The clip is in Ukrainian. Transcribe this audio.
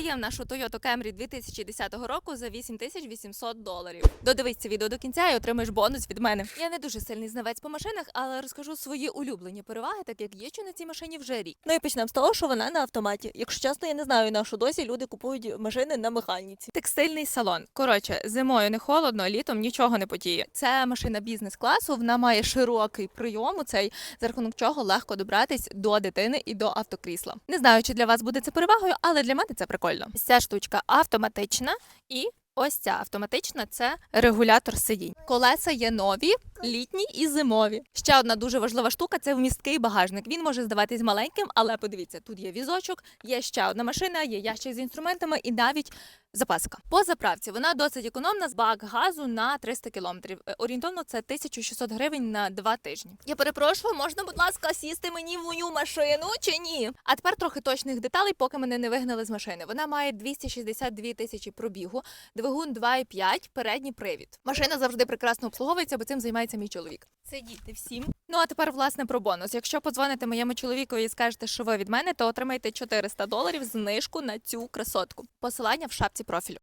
Продаємо нашу Toyota Camry 2010 року за 8800 доларів. Додивись це відео до кінця і отримаєш бонус від мене. Я не дуже сильний знавець по машинах, але розкажу свої улюблені переваги, так як їжджу на цій машині вже рік. Ну і почнемо з того, що вона на автоматі. Якщо чесно, я не знаю, на що досі люди купують машини на механіці. Текстильний салон. Коротше, зимою не холодно, літом нічого не потіє. Це машина бізнес-класу. Вона має широкий прийом у цей, за рахунок чого легко добратись до дитини і до автокрісла. Не знаю, чи для вас буде це перевагою, але для мене це прикольно. Ця штучка автоматична і. Ось ця автоматична це регулятор сидінь. Колеса є нові, літні і зимові. Ще одна дуже важлива штука це вмісткий багажник. Він може здаватись маленьким, але подивіться, тут є візочок, є ще одна машина, є ящик з інструментами і навіть запаска. По заправці вона досить економна з бак газу на 300 кілометрів. Е, Орієнтовно це 1600 гривень на два тижні. Я перепрошую, можна, будь ласка, сісти мені в мою машину чи ні? А тепер трохи точних деталей, поки мене не вигнали з машини. Вона має 262 тисячі пробігу, двигун 2,5, передній привід. Машина завжди прекрасно обслуговується, бо цим займається мій чоловік. Сидіти всім. Ну а тепер власне про бонус. Якщо подзвоните моєму чоловікові і скажете, що ви від мене, то отримаєте 400 доларів знижку на цю красотку. Посилання в шапці профілю.